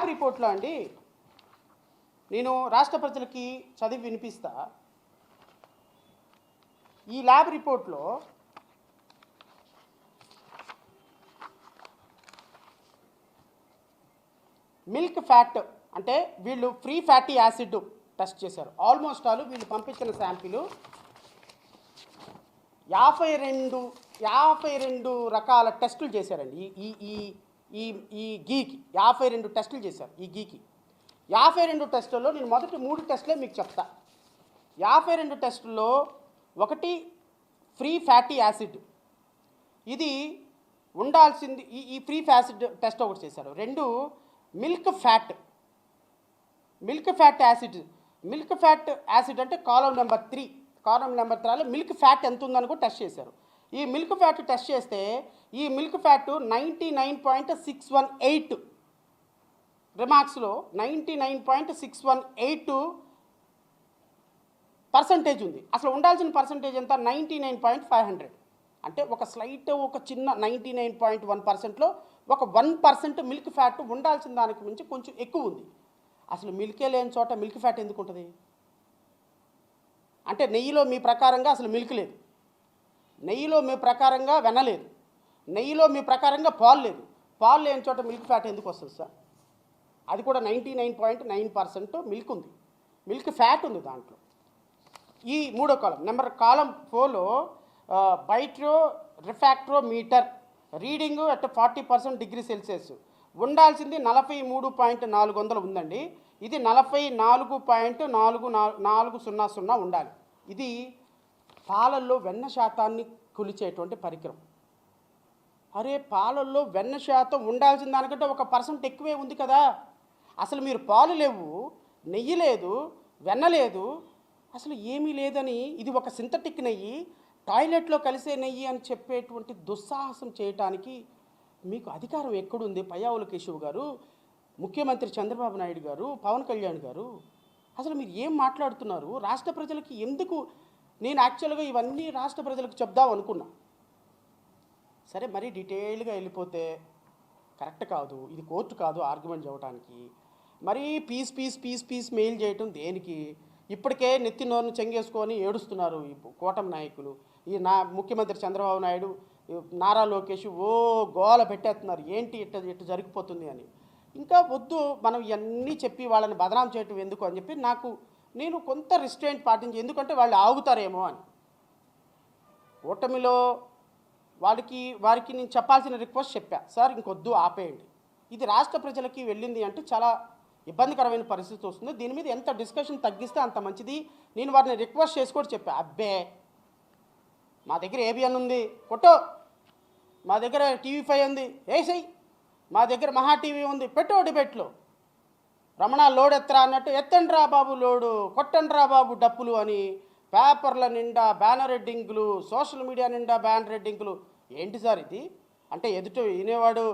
Lab రిపోర్ట్లో అండి నేను రాష్ట్ర ప్రజలకి చదివి వినిపిస్తా. ఈ ల్యాబ్ రిపోర్ట్లో మిల్క్ ఫ్యాట్ అంటే వీళ్ళు ఫ్రీ ఫ్యాటీ యాసిడ్ టెస్ట్ చేశారు. ఆల్మోస్ట్ ఆల్ వీళ్ళు పంపించిన శాంపిల్ యాభై రెండు యాభై రెండు రకాల టెస్టులు చేశారండి. ఈ ఈ ఈ ఈ గీకి యాభై రెండు టెస్టులు చేశారు ఈ గీకి. యాభై రెండు టెస్టుల్లో నేను మొదటి మూడు టెస్టులే మీకు చెప్తా. యాభై రెండు టెస్టుల్లో ఒకటి ఫ్రీ ఫ్యాటీ యాసిడ్. ఇది ఉండాల్సింది ఈ ఈ ఫ్రీ ఫ్యాసిడ్ టెస్ట్ ఒకటి చేశారు. రెండు milk fat. Milk fat acid. Milk fat acid అంటే column number three. Column number త్రీలో మిల్క్ ఫ్యాట్ ఎంత ఉందని కూడా టెస్ట్ చేశారు. ఈ మిల్క్ ఫ్యాట్ టెస్ట్ చేస్తే ఈ milk fat ninety nine point six one eight. రిమార్క్స్లో ninety nine point six one eight percentage ఉంది. అసలు ఉండాల్సిన పర్సంటేజ్ ఎంత? Ninety nine point five hundred. అంటే ఒక స్లైట్ ఒక చిన్న నైంటీ నైన్ పాయింట్ వన్ పర్సెంట్లో ఒక వన్ పర్సెంట్ మిల్క్ ఫ్యాట్ ఉండాల్సిన దానికి మించి కొంచెం ఎక్కువ ఉంది. అసలు మిల్కే లేని చోట మిల్క్ ఫ్యాట్ ఎందుకు ఉంటుంది? అంటే నెయ్యిలో మీ ప్రకారంగా అసలు మిల్క్ లేదు. నెయ్యిలో మీ ప్రకారంగా వెనలేదు నెయ్యిలో మీ ప్రకారంగా పాలు లేదు. పాలు లేని చోట మిల్క్ ఫ్యాట్ ఎందుకు వస్తుంది సార్? అది కూడా ninety nine point nine percent milk ఉంది. మిల్క్ ఫ్యాట్ ఉంది దాంట్లో. ఈ మూడో కాలం నెంబర్ కాలం ఫోర్లో butyro refractometer reading at forty percent degree Celsius. ఉండాల్సింది నలభై మూడు పాయింట్ నాలుగు వందలు ఉందండి. ఇది నలభై నాలుగు పాయింట్ నాలుగు నాలుగు సున్నా సున్నా ఉండాలి. ఇది పాలల్లో వెన్న శాతాన్ని కొలిచేటువంటి పరికరం. అరే పాలల్లో వెన్న శాతం ఉండాల్సిన దానికంటే ఒక పర్సెంట్ ఎక్కువే ఉంది కదా. అసలు మీరు పాలు లేవు నెయ్యి లేదు వెన్న లేదు. అసలు ఏమీ లేదని ఇది ఒక సింథటిక్ నెయ్యి టాయిలెట్లో కలిసే నెయ్యి అని చెప్పేటువంటి దుస్సాహసం చేయటానికి మీకు అధికారం ఎక్కడుంది పయ్యావుల కేశవ్ గారు ముఖ్యమంత్రి చంద్రబాబు నాయుడు గారు పవన్ కళ్యాణ్ గారు? అసలు మీరు ఏం మాట్లాడుతున్నారు? రాష్ట్ర ప్రజలకి ఎందుకు నేను యాక్చువల్గా ఇవన్నీ రాష్ట్ర ప్రజలకు చెప్దాం అనుకున్నా. సరే మరీ డీటెయిల్గా వెళ్ళిపోతే కరెక్ట్ కాదు ఇది కోర్టు కాదు ఆర్గ్యుమెంట్ చేయడానికి మరీ piece piece piece piece mail చేయటం దేనికి? ఇప్పటికే నెత్తి నోరును చెంగేసుకొని ఏడుస్తున్నారు ఈ కూటమి నాయకులు. ఈ నా ముఖ్యమంత్రి చంద్రబాబు నాయుడు నారా లోకేష్ ఓ గోల పెట్టేస్తున్నారు. ఏంటి ఇట్ట ఇట్ట జరిగిపోతుంది అని. ఇంకా వద్దు మనం ఇవన్నీ చెప్పి వాళ్ళని బదనాం చేయటం ఎందుకు అని చెప్పి నాకు నేను కొంత రిస్ట్రెయింట్ పాటించి ఎందుకంటే వాళ్ళు ఆగుతారేమో అని. ఓటమిలో వాళ్ళకి వారికి నేను చెప్పాల్సిన రిక్వెస్ట్ చెప్పా. సార్ ఇంకొద్దు ఆపేయండి. ఇది రాష్ట్ర ప్రజలకి వెళ్ళింది అంటే చాలా ఇబ్బందికరమైన పరిస్థితి వస్తుంది. దీని మీద ఎంత డిస్కషన్ తగ్గిస్తే అంత మంచిది. నేను వారిని రిక్వెస్ట్ చేసి కూడా చెప్పా. అబ్బే మా దగ్గర ఏబిఎన్ ఉంది. కొట్టో. మా దగ్గర టీవీ ఫైవ్ ఉంది. వేసేయి మా దగ్గర మహా టీవీ ఉంది. పెట్టో డిబేట్లో రమణ లోడ్ ఎత్తరా? అన్నట్టు ఎత్తండి రా బాబు లోడు. కొట్టండి రా బాబు డప్పులు అని పేపర్ల నిండా బ్యానర్ హెడ్డింగ్లు సోషల్ మీడియా నిండా బ్యానర్ హెడ్డింగ్లు ఏంటి సార్ ఇది? అంటే ఎదుట వినేవాడు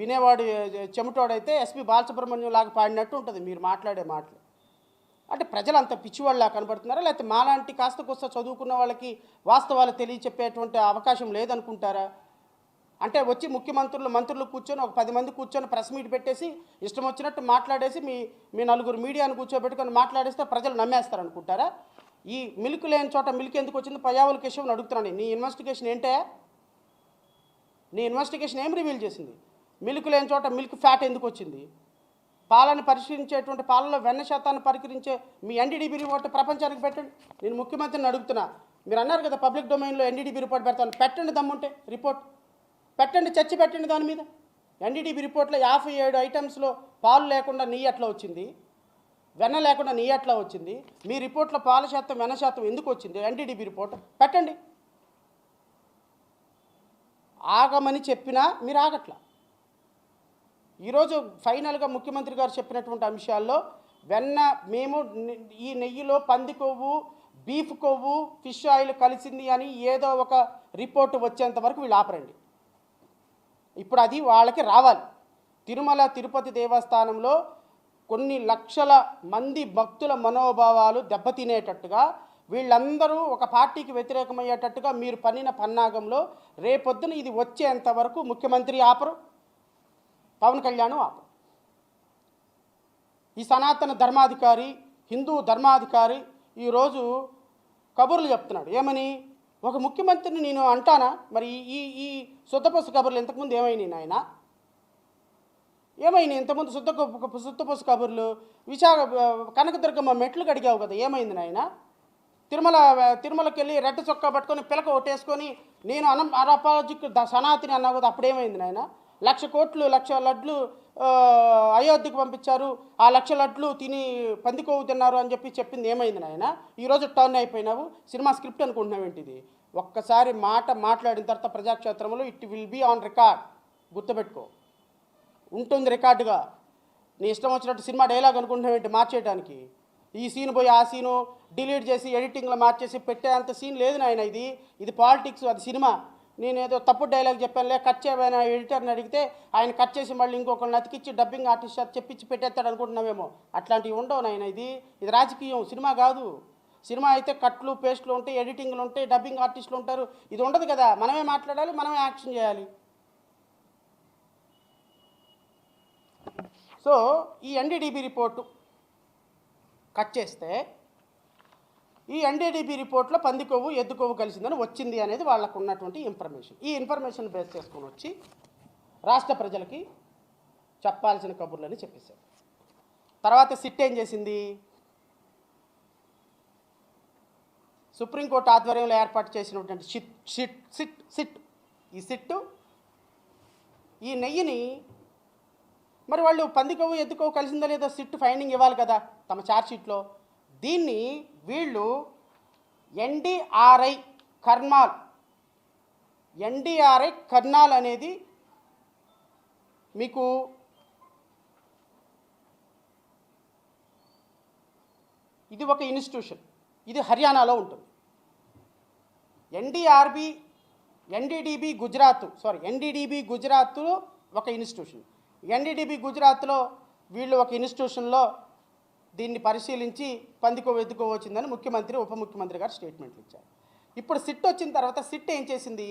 వినేవాడు చెమటోడైతే ఎస్పి బాలసుబ్రహ్మణ్యం లాగా పాడినట్టు ఉంటుంది మీరు మాట్లాడే మాటలు. అంటే ప్రజలు అంత పిచ్చివాళ్ళలా కనబడుతున్నారా? లేకపోతే మాలాంటి కాస్త కూస్త చదువుకున్న వాళ్ళకి వాస్తవాలు తెలియచెప్పేటువంటి అవకాశం లేదనుకుంటారా? అంటే వచ్చి ముఖ్యమంత్రులు మంత్రులు కూర్చొని ఒక పది మంది కూర్చొని ప్రెస్ మీట్ పెట్టేసి ఇష్టం వచ్చినట్టు మాట్లాడేసి మీ మీ నలుగురు మీడియాను కూర్చోబెట్టుకొని మాట్లాడేస్తే ప్రజలు నమ్మేస్తారనుకుంటారా? ఈ మిల్క్ లేని చోట మిల్క్ ఎందుకు వచ్చింది? పయ్యావుల కేశవని అడుగుతున్నాను నీ ఇన్వెస్టిగేషన్ ఏంటే? నీ ఇన్వెస్టిగేషన్ ఏం రివీల్ చేసింది? మిల్క్ లేని చోట మిల్క్ ఫ్యాట్ ఎందుకు వచ్చింది? పాలను పరిశీలించేటువంటి పాలలో వెన్న శాతాన్ని పరికరించే మీ ఎన్డీడీబీ రిపోర్ట్ ప్రపంచానికి పెట్టండి. నేను ముఖ్యమంత్రిని అడుగుతున్నా. మీరు అన్నారు కదా పబ్లిక్ డొమైన్లో ఎన్డీడీబీ రిపోర్ట్ పెడతాను. పెట్టండి దమ్ముంటే రిపోర్ట్ పెట్టండి చర్చ పెట్టండి దాని మీద. ఎన్డీడీబీ రిపోర్ట్లో యాభై ఏడు ఐటమ్స్లో పాలు లేకుండా నెయ్యి ఎట్లా వచ్చింది? వెన్న లేకుండా నెయ్యి ఎట్లా వచ్చింది? మీ రిపోర్ట్లో పాల శాతం వెన్న శాతం ఎందుకు వచ్చింది? NDDB report. పెట్టండి. ఆగమని చెప్పినా మీరు ఆగట్లా. ఈరోజు ఫైనల్గా ముఖ్యమంత్రి గారు చెప్పినటువంటి అంశాల్లో వెన్న మేము ఈ నెయ్యిలో పంది కొవ్వు బీఫ్ కొవ్వు ఫిష్ ఆయిల్ కలిసింది అని ఏదో ఒక రిపోర్ట్ వచ్చేంత వరకు వీళ్ళు ఆపరండి. ఇప్పుడు అది వాళ్ళకి రావాలి. తిరుమల తిరుపతి దేవస్థానంలో కొన్ని లక్షల మంది భక్తుల మనోభావాలు దెబ్బతినేటట్టుగా వీళ్ళందరూ ఒక పార్టీకి వ్యతిరేకమయ్యేటట్టుగా మీరు పన్నిన పన్నాగంలో రేపొద్దున ఇది వచ్చేంత వరకు ముఖ్యమంత్రి ఆపరు పవన్ కళ్యాణ్ ఆపరు. ఈ సనాతన ధర్మాధికారి హిందూ ధర్మాధికారి ఈరోజు కబుర్లు చెప్తున్నాడు. ఏమని? ఒక ముఖ్యమంత్రిని నేను అంటానా? మరి ఈ- ఈ ఈ శుద్ధపసు కబుర్లు ఇంతకుముందు ఏమైనాయి నాయన? ఏమైంది? ఇంతకుముందు శుద్ధ శుద్ధపసు కబుర్లు విశాఖ కనకదుర్గమ్మ మెట్లు కడిగావు కదా ఏమైంది నాయన? తిరుమల తిరుమలకి వెళ్ళి రెడ్డ చొక్కా పట్టుకొని పిలక ఒట్టేసుకొని నేను అనం అరపాజిక్ సనాతిని అన్నావు కదా అప్పుడేమైంది నాయన? లక్ష కోట్లు లక్ష లడ్లు అయోధ్యకు పంపించారు ఆ లక్ష లడ్లు తిని పందికోవు తిన్నారు అని చెప్పి చెప్పింది ఏమైంది నాయన? ఈరోజు టర్న్ అయిపోయినావు సినిమా స్క్రిప్ట్ అనుకుంటున్నావు ఏంటిది? ఒక్కసారి మాట మాట్లాడిన తర్వాత ప్రజాక్షేత్రంలో it will be on record. గుర్తుపెట్టుకో. ఉంటుంది రికార్డుగా. నీ ఇష్టం వచ్చినట్టు సినిమా డైలాగ్ అనుకుంటున్నావు ఏంటి? మార్చేయడానికి ఈ సీన్ పోయి ఆ సీను డిలీట్ చేసి ఎడిటింగ్లో మార్చేసి పెట్టేంత సీన్ లేదు నాయన ఇది. ఇది పాలిటిక్స్ అది సినిమా. నేను ఏదో తప్పు డైలాగ్ చెప్పానులే కట్ చేయమైన ఎడిటర్ని అడిగితే ఆయన కట్ చేసి మళ్ళీ ఇంకొకరిని అతికిచ్చి డబ్బింగ్ ఆర్టిస్ట్ అది చెప్పించి పెట్టేస్తాడు అనుకుంటున్నామేమో అట్లాంటివి ఉండవు నాయన ఇది. ఇది రాజకీయం సినిమా కాదు. సినిమా అయితే కట్లు పేస్ట్లు ఉంటాయి ఎడిటింగ్లు ఉంటాయి డబ్బింగ్ ఆర్టిస్టులు ఉంటారు. ఇది ఉండదు కదా. మనమే మాట్లాడాలి మనమే యాక్షన్ చేయాలి. సో ఈ ఎన్డీడీబీ రిపోర్టు కట్ చేస్తే ఈ ఎన్డీడీబీ రిపోర్ట్లో పంది కొవ్వు ఎద్దు కొవ్వు కలిసిందని వచ్చింది అనేది వాళ్ళకు ఉన్నటువంటి ఇన్ఫర్మేషన్ ఈ ఇన్ఫర్మేషన్ బేస్ చేసుకొని వచ్చి రాష్ట్ర ప్రజలకి చెప్పాల్సిన కబుర్లని చెప్పేశారు. తర్వాత సిట్ ఏం చేసింది? సుప్రీంకోర్టు ఆధ్వర్యంలో ఏర్పాటు చేసినటువంటి సిట్ సిట్ సిట్ సిట్. ఈ సిట్టు ఈ నెయ్యిని మరి వాళ్ళు పంది ఎత్తుకో కలిసిందా లేదా కలిసిందో లేదో సిట్ ఫైండింగ్ ఇవ్వాలి కదా తమ ఛార్జ్షీట్లో దీన్ని వీళ్ళు ఎన్డీఆర్ఐ కర్నాల్ ఎన్డీఆర్ఐ కర్నాల్ అనేది మీకు ఇది ఒక ఇన్స్టిట్యూషన్. ఇది హర్యానాలో ఉంటుంది. NDRB NDDB Gujarat sorry NDDB Gujarat ఒక ఇన్స్టిట్యూషన్. ఎన్డీడీబీ గుజరాత్లో వీళ్ళు ఒక ఇన్స్టిట్యూషన్లో దీన్ని పరిశీలించి పందికో వెతుకో వచ్చిందని ముఖ్యమంత్రి ఉప ముఖ్యమంత్రి గారు స్టేట్మెంట్లు ఇచ్చారు. ఇప్పుడు సిట్ వచ్చిన తర్వాత సిట్ ఏం చేసింది?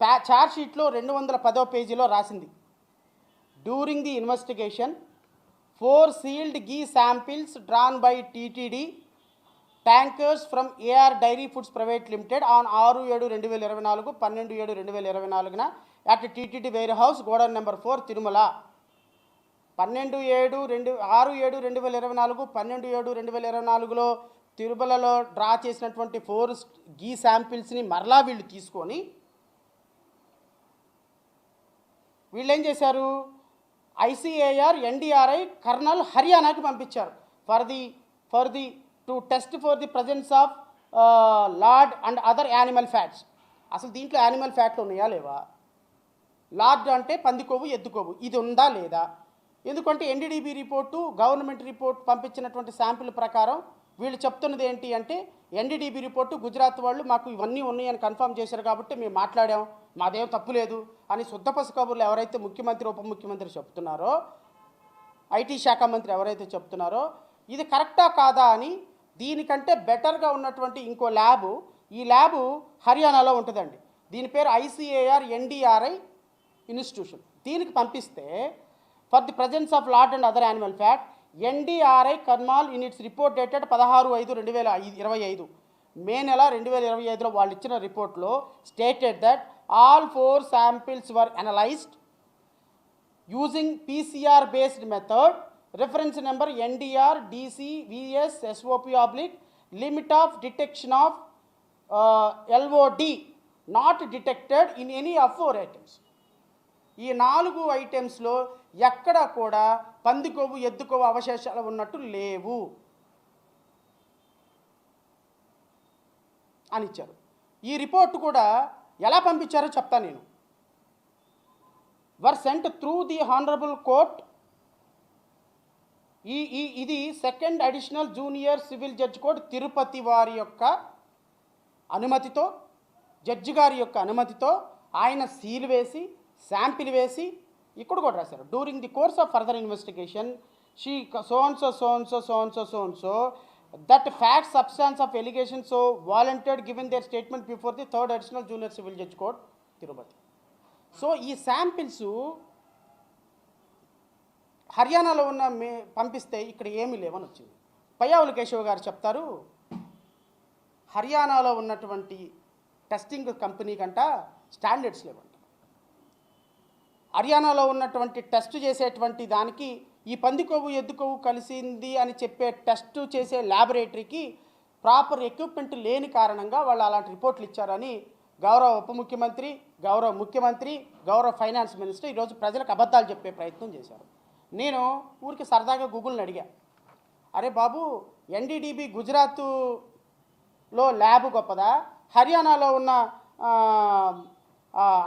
ప్యా షీట్లో రెండు వందల పదో పేజీలో రాసింది. During the investigation four sealed ghee samples drawn by TTD tankers from AR dairy foods private limited on ఆరు ఏడు రెండు వేల ఇరవై నాలుగు పన్నెండు ఏడు రెండు వేల ఇరవై నాలుగున at TTD warehouse godown number four Tirumala. పన్నెండు ఏడు రెండు ఆరు ఏడు రెండు వేల ఇరవై నాలుగు పన్నెండు ఏడు రెండు వేల ఇరవై నాలుగులో తిరుమలలో డ్రా చేసినటువంటి ఫోర్ గీ శాంపిల్స్ని మరలా వీళ్ళు తీసుకొని వీళ్ళు ఏం చేశారు ఐసీఏఆర్ ఎన్డీఆర్ఐ కర్నల్ హర్యానాకి పంపించారు. For the for the to test for the presence of lard and other animal fats. అసలు దీంట్లో యానిమల్ ఫ్యాట్లు ఉన్నాయా లేవా? లార్డ్ అంటే పంది కొవ్వు ఎద్దు కొవ్వు ఇది ఉందా లేదా? ఎందుకంటే ఎన్డీడీబీ రిపోర్టు గవర్నమెంట్ రిపోర్ట్ పంపించినటువంటి శాంపిల్ ప్రకారం వీళ్ళు చెప్తున్నది ఏంటి అంటే ఎన్డీడీబీ రిపోర్టు గుజరాత్ వాళ్ళు మాకు ఇవన్నీ ఉన్నాయని కన్ఫర్మ్ చేశారు కాబట్టి మేము మాట్లాడాం. మాదేం తప్పు లేదు అని శుద్ధపసు కబుర్లు ఎవరైతే ముఖ్యమంత్రి ఉప ముఖ్యమంత్రి చెప్తున్నారో ఐటీ శాఖ మంత్రి ఎవరైతే చెప్తున్నారో ఇది కరెక్టా కాదా అని దీనికంటే బెటర్గా ఉన్నటువంటి ఇంకో ల్యాబు ఈ ల్యాబు హర్యానాలో ఉంటుందండి. దీని పేరు ఐసీఏఆర్ ఎన్డీఆర్ఐ ఇన్స్టిట్యూషన్. దీనికి పంపిస్తే for the presence of lard and other animal fat NDRI Karnal in its report dated పదహారు ఐదు రెండు వేల ఐదు ఇరవై ఐదు. మే నెల రెండు వేల ఇరవై ఐదులో వాళ్ళు ఇచ్చిన రిపోర్ట్లో stated that all four samples were analysed using PCR based method. Reference number NDR DC VS SOP oblique limit of detection of uh, not detected in any any four four ఈ నాలుగు ఐటమ్స్లో ఎక్కడ కూడా పంది కొవ్వు ఎద్దు కొవ్వు అవశేషాలు ఉన్నట్టు లేవు అని ఇచ్చారు. ఈ రిపోర్ట్ కూడా ఎలా పంపించారో చెప్తా నేను. Were sent through the honourable court. ఈ ఈ ఇది second additional junior civil judge court Tirupati వారి యొక్క అనుమతితో జడ్జి గారి యొక్క అనుమతితో ఆయన సీల్ వేసి శాంపిల్ వేసి ఇక్కడ కూడా రాశారు. During the course of further investigation she సోన్సో సోన్సో సోన్సో సోన్సో that fact substance of allegation so volunteered given their statement before the third additional junior civil judge court Tirupati so ఈ శాంపిల్స్ హర్యానాలో ఉన్న మే పంపిస్తే ఇక్కడ ఏమీ లేవని వచ్చింది. పయ్యావుల కేశవ్ గారు చెప్తారు హర్యానాలో ఉన్నటువంటి టెస్టింగ్ కంపెనీ కంట స్టాండర్డ్స్ లేవని హర్యానాలో ఉన్నటువంటి టెస్ట్ చేసేటువంటి దానికి ఈ పంది కొవ్వు ఎద్దు కొవ్వు కలిసింది అని చెప్పే టెస్ట్ చేసే ల్యాబొరేటరీకి ప్రాపర్ ఎక్విప్మెంట్ లేని కారణంగా వాళ్ళు అలాంటి రిపోర్ట్లు ఇచ్చారని గౌరవ ఉప ముఖ్యమంత్రి గౌరవ ముఖ్యమంత్రి గౌరవ ఫైనాన్స్ మినిస్టర్ ఈరోజు ప్రజలకు అబద్ధాలు చెప్పే ప్రయత్నం చేశారు. నేను ఊరికి సరదాగా గూగుల్ని అడిగా. అరే బాబు ఎన్డీడీబీ గుజరాత్లో ల్యాబ్ గొప్పదా? హర్యానాలో ఉన్న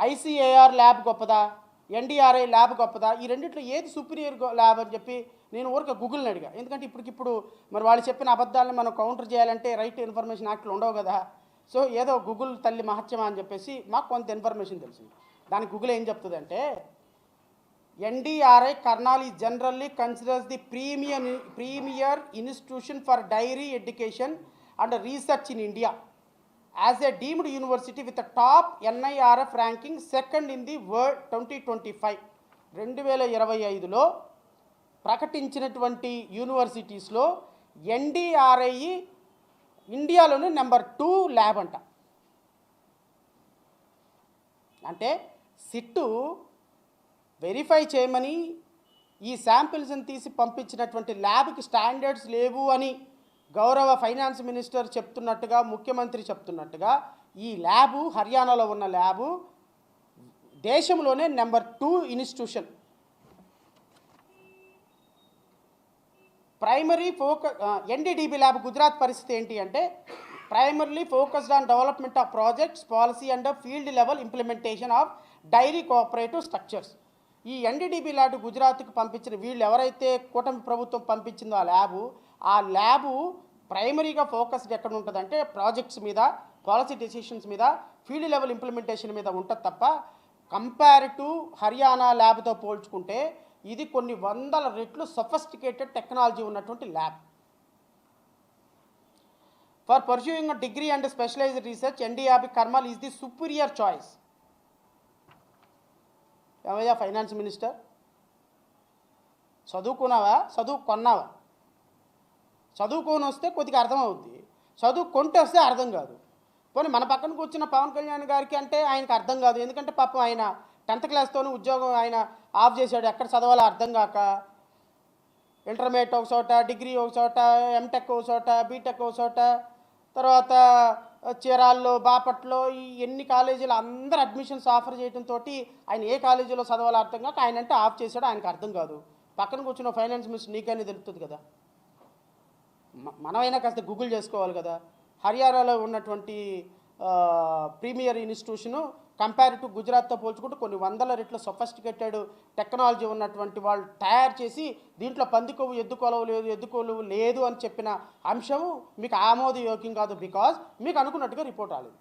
ఐసీఏఆర్ ల్యాబ్ గొప్పదా? ఎన్డీఆర్ఐ ల్యాబ్ గొప్పదా? ఈ రెండిట్లో ఏది సుపీరియర్ ల్యాబ్ అని చెప్పి నేను ఊరికే గూగుల్ని అడిగా. ఎందుకంటే ఇప్పటికిప్పుడు మరి వాళ్ళు చెప్పిన అబద్ధాలను మనం కౌంటర్ చేయాలంటే రైట్ ఇన్ఫర్మేషన్ యాక్ట్లు ఉండవు కదా. సో ఏదో గూగుల్ తల్లి మహత్యమా అని చెప్పేసి మాకు కొంత ఇన్ఫర్మేషన్ తెలిసింది. దానికి గూగుల్ ఏం చెప్తుందంటే ఎన్డీఆర్ఐ కర్నాల్ ఈ generally considers the premium premier institution for dairy education and research in India as a deemed university with top NIRF ranking second in the world twenty twenty five రెండు వేల ఇరవై ఐదులో ప్రకటించినటువంటి యూనివర్సిటీస్లో ఎన్డీఆర్ఐ ఇండియాలోనే నెంబర్ టూ ల్యాబ్ అంట. అంటే sit verify చేయమని ఈ శాంపిల్స్ని తీసి పంపించినటువంటి ల్యాబ్కి స్టాండర్డ్స్ లేవు అని గౌరవ ఫైనాన్స్ మినిస్టర్ చెప్తున్నట్టుగా ముఖ్యమంత్రి చెప్తున్నట్టుగా ఈ ల్యాబు హర్యానాలో ఉన్న ల్యాబు దేశంలోనే number two institution. Primary focus NDDB lab Gujarat పరిస్థితి ఏంటి అంటే primarily focused on development of projects policy and field level implementation of dairy cooperative structures. ఈ ఎన్డీడీబీ ల్యాబ్ గుజరాత్కి పంపించిన వీళ్ళు ఎవరైతే కూటమి ప్రభుత్వం పంపించిందో ఆ ల్యాబు ఆ ల్యాబు ప్రైమరీగా ఫోకస్డ్ ఎక్కడ ఉంటుందంటే ప్రాజెక్ట్స్ మీద పాలసీ డెసిషన్స్ మీద ఫీల్డ్ లెవెల్ ఇంప్లిమెంటేషన్ మీద ఉంటుంది తప్ప కంపేర్ టు హర్యానా ల్యాబ్తో పోల్చుకుంటే ఇది కొన్ని వందల రెట్లు సొఫిస్టికేటెడ్ టెక్నాలజీ ఉన్నటువంటి lab. For pursuing degree and specialised research NDRB Karnal is the superior choice. ఏమయ్యా ఫైనాన్స్ మినిస్టర్? చదువుకున్నావా? చదువు కొన్నావా? చదువుకొని వస్తే కొద్దిగా అర్థం అవుద్ది చదువు కొంటే వస్తే అర్థం కాదు. పోనీ మన పక్కన కూర్చున్న పవన్ కళ్యాణ్ గారికి అంటే ఆయనకు అర్థం కాదు. ఎందుకంటే పాపం ఆయన టెన్త్ క్లాస్తోనే ఉద్యోగం ఆయన ఆఫ్ చేశాడు. ఎక్కడ చదవాలో అర్థం కాక ఇంటర్మీడియట్ ఒక చోట డిగ్రీ ఒక చోట ఎంటెక్ ఒక చోట బీటెక్ ఒక చోట తర్వాత చీరాల్లో బాపట్లో ఈ ఎన్ని కాలేజీలు అందరు అడ్మిషన్స్ ఆఫర్ చేయడంతో ఆయన ఏ కాలేజీలో చదవాలో అర్థం కాక ఆయన అంటే ఆఫ్ చేశాడు. ఆయనకు అర్థం కాదు. పక్కన కూర్చున్న ఫైనాన్స్ మినిస్టర్ నీకనే తెలుస్తుంది కదా. మనమైనా కాస్త గూగుల్ చేసుకోవాలి కదా. హర్యానాలో ఉన్నటువంటి ప్రీమియర్ ఇన్స్టిట్యూషను కంపేర్ టు గుజరాత్తో పోల్చుకుంటూ కొన్ని వందల రెట్ల సొఫిస్టికేటెడ్ టెక్నాలజీ ఉన్నటువంటి వాళ్ళు తయారు చేసి దీంట్లో పందికొవ్వు ఎద్దుకోలవు లేదు ఎద్దుకోలువు లేదు అని చెప్పిన అంశము మీకు ఆమోదయోగ్యం కాదు బికాజ్ మీకు అనుకున్నట్టుగా రిపోర్ట్ రాలేదు.